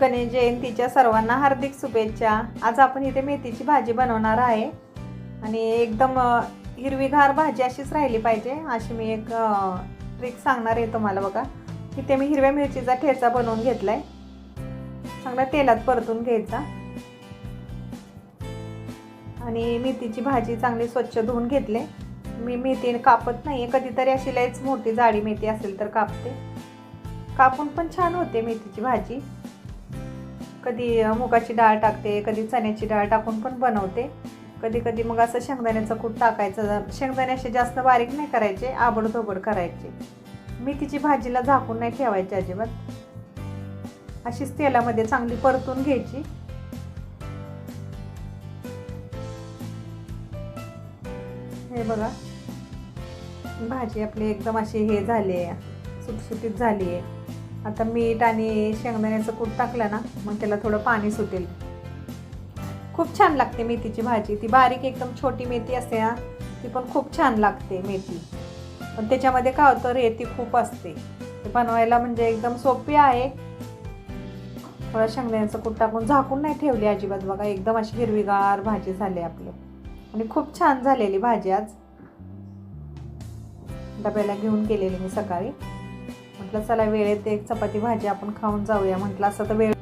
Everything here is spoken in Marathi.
गणेश जयंतीच्या सर्वांना हार्दिक शुभेच्छा. आज आपण इथे मेथीची भाजी बनवणार आहे. आणि एकदम हिरवीगार भाजी अशीच राहिली पाहिजे. अशी मी एक ट्रिक सांगणार आहे तुम्हाला बघा. इथे मी हिरव्या मिरचीचा ठेचा बनवून घेतला आहे चांगला तेलात परतून घ्यायचा. आणि मेथीची भाजी चांगली स्वच्छ धुवून घेतले. मी मेथी कापत नाही कधीतरी अशी लयच मोठी जाडी मेथी असेल तर कापते. कापून पण छान होते मेथीची भाजी. कधी मुगाची डाळ टाकते कधी चण्याची डाळ टाकून पण बनवते. कधी कधी मग असं शेंगदाण्याचं कूट टाकायचं शेंगदाणे असे जास्त बारीक नाही करायचे आबडधोबड करायचे. मेथीची भाजीला झाकून नाही ठेवायची अजिबात. अशीच तेलामध्ये चांगली परतून घ्यायची. हे बघा. भाजी आपली एकदम अशी हे झाली आहे सुटसुटीत झाली आहे आता मीठ आणि शेंगदाण्याचं कूट टाकलं ना मग त्याला थोडं पाणी सुटेल. खूप छान लागते मेथीची भाजी. ती बारीक एकदम छोटी मेथी असते ना ती पण खूप छान लागते मेथी. पण त्याच्यामध्ये काय होतं रेती खूप असते. ते बनवायला म्हणजे एकदम सोपी आहे. थोडं शेंगदाण्याचं कूट टाकून झाकून नाही ठेवली अजिबात बघा. एकदम अशी हिरवीगार भाजी झाली आपली. आणि खूप छान झालेली भाजी आज. डब्याला घेऊन गेलेली मी सकाळी. म्हटलं चला वेळेत एक चपाती भाजी आपण खाऊन जाऊया. म्हटलं असं तर वेळ